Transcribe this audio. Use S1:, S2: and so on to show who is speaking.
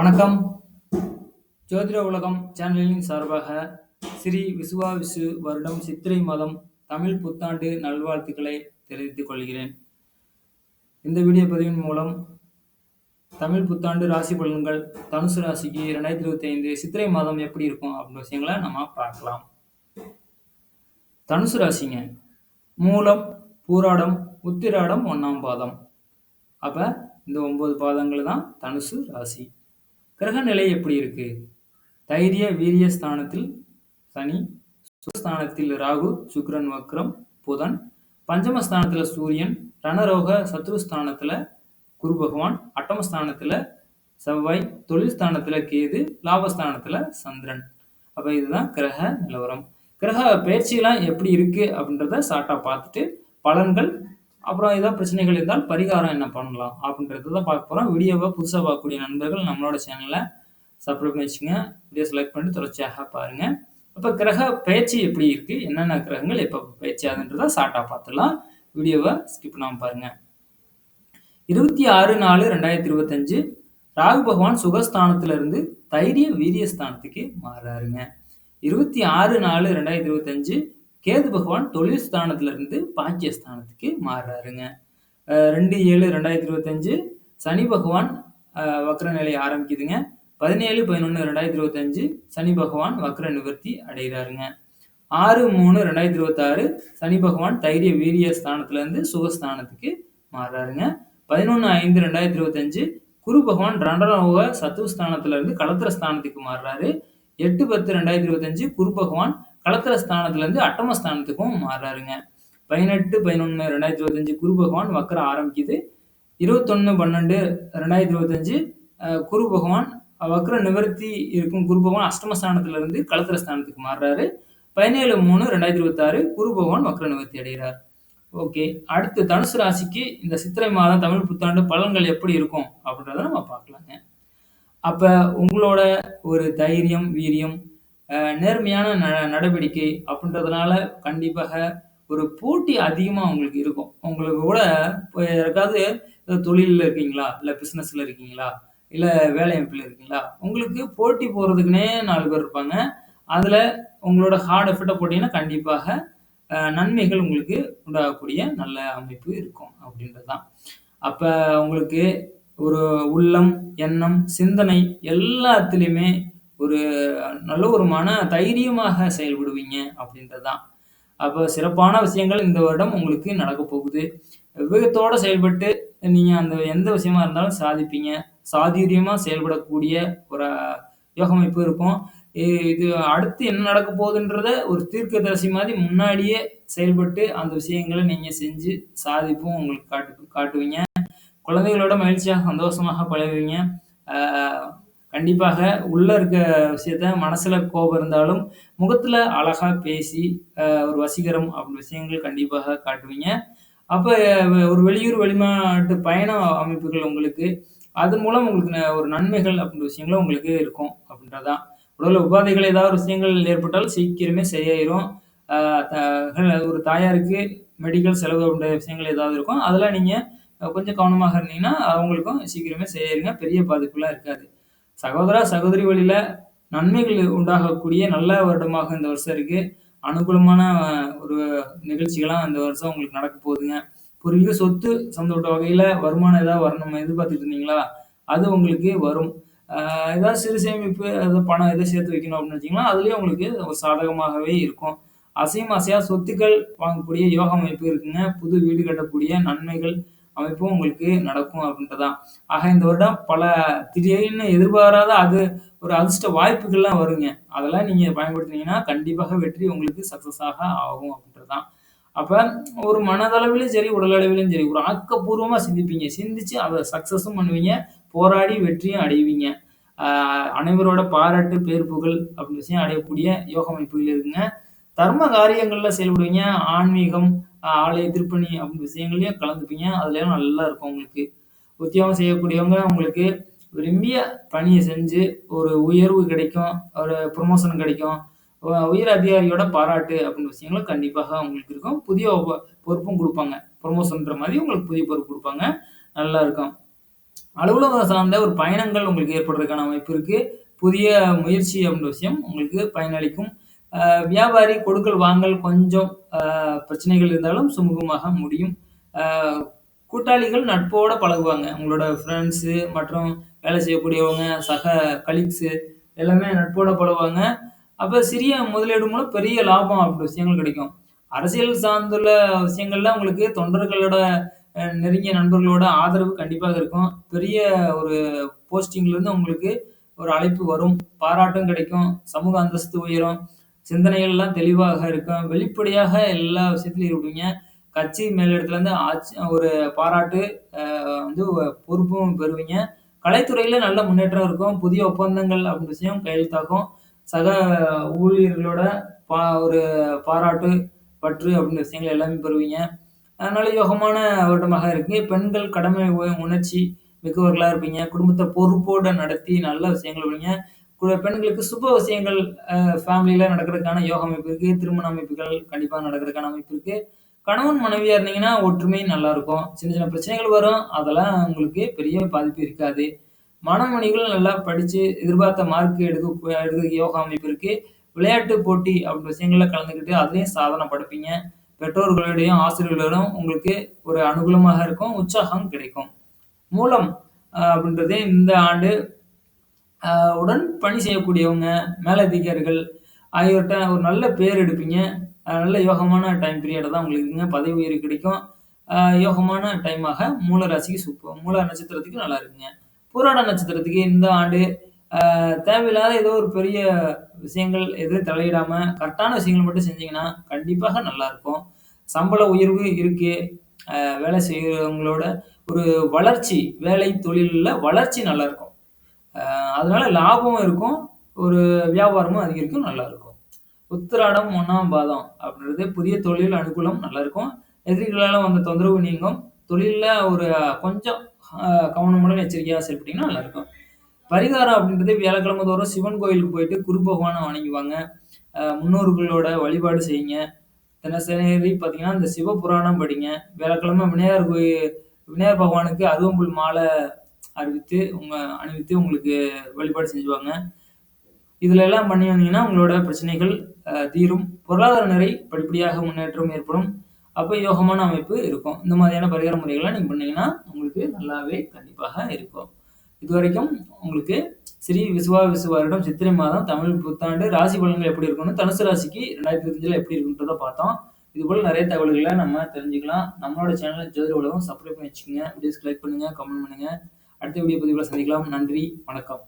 S1: வணக்கம். ஜோதிட உலகம் சேனலின் சார்பாக ஸ்ரீ விசுவா விசு வருடம் சித்திரை மாதம் தமிழ் புத்தாண்டு நல்வாழ்த்துக்களை தெரிவித்துக் கொள்கிறேன். இந்த வீடியோ பதிவின் மூலம் தமிழ் புத்தாண்டு ராசி பலன்கள் தனுசு ராசிக்கு ரெண்டாயிரத்தி இருபத்தி ஐந்து சித்திரை மாதம் எப்படி இருக்கும் அப்படின்ற விஷயங்களை நம்ம பார்க்கலாம். தனுசு ராசிங்க மூலம் பூராடம் உத்திராடம் ஒன்றாம் பாதம். அப்போ இந்த ஒன்பது பாதங்கள் தான் தனுசு ராசி. கிரக நிலை எப்படி இருக்கு? தைரிய வீரிய ஸ்தானத்தில் சனி சுஸ்தானத்தில் ராகு சுக்ரன் வக்ரம் புதன். பஞ்சமஸ்தானத்தில் சூரியன் ரணரோக சத்ருஸ்தானத்தில் குரு பகவான் அட்டமஸ்தானத்தில் செவ்வாய் தொழில் ஸ்தானத்தில் கேது லாபஸ்தானத்தில் சந்திரன். அப்போ இதுதான் கிரக நிலவரம். கிரக பயிற்சியெல்லாம் எப்படி இருக்கு அப்படின்றத சாட்டா பார்த்துட்டு பலன்கள் அப்புறம் ஏதாவது பிரச்சனைகள் இருந்தால் பரிகாரம் என்ன பண்ணலாம் அப்படின்றது தான் பார்க்க போகிறோம் வீடியோவை புதுசாக பார்க்கக்கூடிய நண்பர்கள் நம்மளோட சேனலை சப்ஸ்கிரைப் பண்ணி வச்சுங்க வீடியோ செலக்ட் பண்ணி தொடர்ச்சியாக பாருங்கள் அப்போ கிரக பயிற்சி எப்படி இருக்குது என்னென்ன கிரகங்கள் எப்போ பயிற்சி ஆகுதுன்றதை ஷார்ட்டாக பார்த்துடலாம். வீடியோவை ஸ்கிப் பண்ணாமல் பாருங்கள் இருபத்தி ஆறு நாலு ரெண்டாயிரத்தி இருபத்தஞ்சு ராகு பகவான் சுகஸ்தானத்திலிருந்து தைரிய வீரியஸ்தானத்துக்கு மாறாருங்க. இருபத்தி ஆறு நாலு ரெண்டாயிரத்தி இருபத்தஞ்சு கேது பகவான் தொழில் ஸ்தானத்திலிருந்து பாக்கியஸ்தானத்துக்கு மாறுறாருங்க. ரெண்டு ஏழு ரெண்டாயிரத்தி இருபத்தஞ்சு சனி பகவான் வக்ர நிலை ஆரம்பிக்குதுங்க. பதினேழு பதினொன்று ரெண்டாயிரத்தி இருபத்தஞ்சு சனி பகவான் வக்ர நிவர்த்தி அடைகிறாருங்க. ஆறு மூணு ரெண்டாயிரத்தி இருபத்தாறு சனி பகவான் தைரிய வீரிய ஸ்தானத்துலேருந்து சுகஸ்தானத்துக்கு மாறுறாருங்க. பதினொன்று ஐந்து ரெண்டாயிரத்தி இருபத்தஞ்சு குரு பகவான் ரெண்டரோக சத்துவஸ்தானத்துலேருந்து களத்திர ஸ்தானத்துக்கு மாறுறாரு. எட்டு பத்து ரெண்டாயிரத்தி இருபத்தஞ்சு குரு பகவான் களத்திர ஸ்தானத்துலேருந்து அட்டமஸ்தானத்துக்கும் மாறுறாருங்க. பதினெட்டு பதினொன்று ரெண்டாயிரத்தி இருபத்தஞ்சு குரு பகவான் வக்கரம் ஆரம்பிக்குது. இருபத்தொன்று பன்னெண்டு ரெண்டாயிரத்தி இருபத்தஞ்சு குரு பகவான் வக்கர நிவர்த்தி இருக்கும் குரு பகவான் அஷ்டமஸ்தானத்திலிருந்து களத்திர ஸ்தானத்துக்கு மாறுறாரு. பதினேழு மூணு ரெண்டாயிரத்தி இருபத்தாறு குரு பகவான் வக்கர நிவர்த்தி அடைகிறார். ஓகே அடுத்து தனுசு ராசிக்கு இந்த சித்திரை மாதம் தமிழ் புத்தாண்டு பலன்கள் எப்படி இருக்கும் அப்படின்றத நம்ம பார்க்கலாங்க. அப்போ உங்களோட ஒரு தைரியம் வீரியம் நேர்மையான ந நடவடிக்கை அப்படின்றதுனால கண்டிப்பாக ஒரு போட்டி அதிகமாக உங்களுக்கு இருக்கும். உங்களுக்கு கூட இப்போ யாருக்காவது தொழிலில் இருக்கீங்களா? இல்லை பிஸ்னஸில் இருக்கீங்களா? இல்லை வேலை அமைப்பில் இருக்கீங்களா? உங்களுக்கு போட்டி போகிறதுக்குனே நாலு பேர் இருப்பாங்க. அதில் உங்களோட ஹார்ட் எஃபர்ட்டை போட்டிங்கன்னா கண்டிப்பாக நன்மைகள் உங்களுக்கு உண்டாகக்கூடிய நல்ல அமைப்பு இருக்கும் அப்படின்றது தான் அப்போ உங்களுக்கு ஒரு உள்ளம் எண்ணம் சிந்தனை எல்லாத்துலேயுமே ஒரு நல்ல ஒரு மன தைரியமாக செயல்படுவீங்க அப்படின்றது தான் அப்போ சிறப்பான விஷயங்கள் இந்த வருடம் உங்களுக்கு நடக்க போகுது. விவேகத்தோடு செயல்பட்டு நீங்கள் அந்த எந்த விஷயமா இருந்தாலும் சாதிப்பீங்க. சாதுரியமாக செயல்படக்கூடிய ஒரு யோகமைப்பு இருக்கும். இது அடுத்து என்ன நடக்க போகுதுன்றத ஒரு தீர்க்க தரிசி மாதிரி முன்னாடியே செயல்பட்டு அந்த விஷயங்களை நீங்கள் செஞ்சு சாதிப்பும் உங்களுக்கு காட்டு காட்டுவீங்க. குழந்தைகளோட மகிழ்ச்சியாக சந்தோஷமாக பழகுவீங்க. கண்டிப்பாக உள்ளே இருக்க விஷயத்த மனசில் கோபம் இருந்தாலும் முகத்தில் அழகாக பேசி ஒரு வசீகரம் அப்படி விஷயங்கள் கண்டிப்பாக காட்டுவீங்க. அப்போ ஒரு வெளியூர் வெளிநாட்டு பயண அமைப்புகள் உங்களுக்கு அதன் மூலம் உங்களுக்கு ஒரு நன்மைகள் அப்படின்ற விஷயங்களும் உங்களுக்கு இருக்கும் அப்படின்றதான். உடல் உபாதைகள் ஏதாவது விஷயங்கள் ஏற்பட்டாலும் சீக்கிரமே சரியாயிரும். ஒரு தாயாருக்கு மெடிக்கல் செலவு அப்படின்ற விஷயங்கள் ஏதாவது இருக்கும். அதெல்லாம் நீங்கள் கொஞ்சம் கவனமாக இருந்தீங்கன்னா அவங்களுக்கும் சீக்கிரமே சரியாயிருங்க. பெரிய பாதிப்புலாம் இருக்காது. சகோதர சகோதரி வழியில் நன்மைகள் உண்டாகக்கூடிய நல்ல வருடமாக இந்த வருஷம் இருக்குது அனுகூலமான ஒரு நிகழ்ச்சிகளாக இந்த வருஷம் உங்களுக்கு நடக்க போகுதுங்க. பூர்வீக சொத்து சந்தோட்ட வகையில் வருமானம் ஏதாவது வரணும்? எதிர்பார்த்துட்டு இருந்தீங்களா? அது உங்களுக்கு வரும். ஏதாவது சிறு சேமிப்பு ஏதாவது பணம் எதை சேர்த்து வைக்கணும் அப்படின்னு வச்சிங்கன்னா அதுலேயும் உங்களுக்கு ஒரு சாதகமாகவே இருக்கும். அசையும் அசையாக சொத்துக்கள் வாங்கக்கூடிய யோக அமைப்பு இருக்குங்க. புது வீடு கட்டக்கூடிய நன்மைகள் அமைப்பும் உங்களுக்கு நடக்கும் அப்படின்றதான். ஆக இந்த வருடம் பல திடீர்னு எதிர்பாராத அது ஒரு அதிர்ஷ்ட வாய்ப்புகள்லாம் வருங்க. அதெல்லாம் நீங்கள் பயன்படுத்தினீங்கன்னா கண்டிப்பாக வெற்றி உங்களுக்கு சக்ஸஸாக ஆகும் அப்படின்றதான். அப்போ ஒரு மனதளவிலும் சரி உடலளவிலும் சரி ஒரு ஆக்கப்பூர்வமாக சிந்திப்பீங்க. சிந்திச்சு அதை சக்ஸஸும் பண்ணுவீங்க போராடி வெற்றியும் அடைவீங்க. அனைவரோட பாராட்டு பேர் புகழ் அப்படின்னு விஷயம் அடையக்கூடிய யோக அமைப்புகள் இருக்குங்க. தர்ம காரியங்களில் செயல்படுவீங்க. ஆன்மீகம் ஆலய திருப்பணி அப்படி விஷயங்களையும் கலந்துப்பீங்க. அதுலேயும் நல்லா இருக்கும் உங்களுக்கு. உத்தியோகம் செய்யக்கூடியவங்க உங்களுக்கு விரும்பிய பணியை செஞ்சு ஒரு உயர்வு கிடைக்கும் ஒரு ப்ரொமோஷன் கிடைக்கும். உயர் அதிகாரியோட பாராட்டு அப்படின்ற விஷயங்களும் கண்டிப்பாக உங்களுக்கு இருக்கும். புதிய பொறுப்பும் கொடுப்பாங்க. ப்ரொமோஷன்ற மாதிரி உங்களுக்கு புதிய பொறுப்பு கொடுப்பாங்க. நல்லா இருக்கும். அலுவலகம் சார்ந்த ஒரு பயணங்கள் உங்களுக்கு ஏற்படுறதுக்கான அமைப்பு இருக்கு. புதிய முயற்சி அப்படின்ற விஷயம் உங்களுக்கு பயனளிக்கும். வியாபாரி கொடுக்கல் வாங்கல் கொஞ்சம் பிரச்சனைகள் இருந்தாலும் சுமூகமாக முடியும். கூட்டாளிகள் நட்போட பழகுவாங்க. உங்களோட ஃப்ரெண்ட்ஸு மற்றும் வேலை செய்யக்கூடியவங்க, சக கலீக்ஸு எல்லாமே நட்போட பழகுவாங்க. அப்போ சிறிய முதலீடு மூலம் பெரிய லாபம் அப்படின்ற விஷயங்கள் கிடைக்கும். அரசியல் சார்ந்துள்ள விஷயங்கள்ல உங்களுக்கு தொண்டர்களோட நெருங்கிய நண்பர்களோட ஆதரவு கண்டிப்பாக இருக்கும். பெரிய ஒரு போஸ்டிங்லேருந்து உங்களுக்கு ஒரு அழைப்பு வரும். பாராட்டும் கிடைக்கும். சமூக அந்தஸ்து உயரும். சிந்தனைகள்லாம் தெளிவாக இருக்கும். வெளிப்படையாக எல்லா விஷயத்திலயும் இருப்பீங்க. கட்சி மேலிடத்துலேருந்து ஆட்சி ஒரு பாராட்டு அ வந்து பொறுப்பும் பெறுவீங்க. கலைத்துறையில நல்ல முன்னேற்றம் இருக்கும். புதிய ஒப்பந்தங்கள் அப்படின்ற விஷயம் கையெழுத்தாகும். சக ஊழியர்களோட பா ஒரு பாராட்டு, பற்று அப்படின்ற விஷயங்கள் எல்லாமே பெறுவீங்க. அதனால யோகமான வருடமாக இருக்கு. பெண்கள் கடமை உ உணர்ச்சி மிக்கவர்களா இருப்பீங்க. குடும்பத்த பொறுப்போட நடத்தி நல்ல விஷயங்கள் பண்ணுவீங்க. பெண்களுக்கு சுப விஷயங்கள் ஃபேமிலியில் நடக்கிறதுக்கான யோக அமைப்பு இருக்குது திருமண அமைப்புகள் கண்டிப்பாக நடக்கிறதுக்கான அமைப்பு இருக்குது கணவன் மனைவியாக இருந்தீங்கன்னா, ஒற்றுமை நல்லாயிருக்கும் சின்ன சின்ன பிரச்சனைகள் வரும். அதெல்லாம் உங்களுக்கு பெரிய பாதிப்பு இருக்காது. மனமணிகள் நல்லா படித்து எதிர்பார்த்த மார்க் எடுக்க எடுக்க யோகா அமைப்பு இருக்குது விளையாட்டு போட்டி அப்படின்ற விஷயங்களில் கலந்துக்கிட்டு அதுலேயும் சாதனை படைப்பீங்க. பெற்றோர்களிடையும், ஆசிரியர்களிடம் உங்களுக்கு ஒரு அனுகூலமாக இருக்கும். உற்சாகம் கிடைக்கும். மூலம் அப்படின்றது இந்த ஆண்டு அ உடன் பணி செய்யக்கூடியவங்க, மேலதிகாரிகள் ஆகியோர்ட்ட ஒரு நல்ல பேர் எடுப்பீங்க. அ நல்ல யோகமான டைம் பீரியட் தான் உங்களுக்கு இருக்குங்க. பதவி உயர்வு கிடைக்கும். அ யோகமான டைமாக மூல ராசிக்கு சூப்ப மூல நட்சத்திரத்துக்கு நல்லா இருக்குங்க. பூராட நட்சத்திரத்துக்கு இந்த ஆண்டு அ தேவையில்லாத ஏதோ ஒரு பெரிய விஷயங்கள் எதுவும் தலையிடாம, கரெக்டான விஷயங்கள் மட்டும் செஞ்சீங்கன்னா, கண்டிப்பாக நல்லாருக்கும். சம்பள உயர்வு இருக்கு. அ வேலை செய்றவங்களோட ஒரு வளர்ச்சி, வேலை தொழில்ல வளர்ச்சி நல்லாருக்கும். அதனால லாபமும் இருக்கும். ஒரு வியாபாரமும் அதிகரிக்கும். நல்லாயிருக்கும் உத்திராடம் ஒன்றாம் பாதம் அப்படின்றது புதிய தொழில் அனுகூலம் நல்லாருக்கும். எதிரிகளால் வந்த தொந்தரவு நீங்கும். தொழிலில் ஒரு கொஞ்சம் கவனமுடன் எச்சரிக்கையாக செயல்பட்டீங்கன்னா நல்லாயிருக்கும் பரிகாரம் அப்படின்றது வியாழக்கிழமை தோறும் சிவன் கோயிலுக்கு போயிட்டு குரு பகவானை வணங்கிவாங்க முன்னோர்களோட வழிபாடு செய்யுங்க. தினசரி பார்த்தீங்கன்னா, இந்த சிவபுராணம் படிங்க. வியாழக்கிழமை விநாயகர் கோயில் விநாயகர் பகவானுக்கு அருவம்புல் மாலை அறிவித்து உங்க அணிவித்து உங்களுக்கு வழிபாடு செஞ்சுவாங்க இதுல எல்லாம் பண்ணி வந்தீங்கன்னா, உங்களோட பிரச்சனைகள் தீரும். பொருளாதார நிலை படிப்படியாக முன்னேற்றம் ஏற்படும். அப்ப யோகமான அமைப்பு இருக்கும். இந்த மாதிரியான பரிகார முறைகள்லாம் நீங்க பண்ணீங்கன்னா, உங்களுக்கு நல்லாவே கண்டிப்பாக இருக்கும். இதுவரைக்கும் உங்களுக்கு ஸ்ரீ விசுவா விசுவாரிடம் சித்திரை மாதம் தமிழ் புத்தாண்டு ராசி பலன்கள் எப்படி இருக்கும்னு தனுசு ராசிக்கு 2025ல எப்படி இருக்குன்றத பார்த்தோம். இதுபோல நிறைய தகவல்களை நம்ம தெரிஞ்சுக்கலாம். நம்மளோட சேனல் ஜோதிட உலகம் சப்ஸ்கிரைப் பண்ணி வச்சுக்கோங்க வீடியோஸ் லைக் பண்ணுங்க, கமெண்ட் பண்ணுங்க. அடுத்த வீடியோ பதிவுல சந்திக்கலாம். நன்றி, வணக்கம்.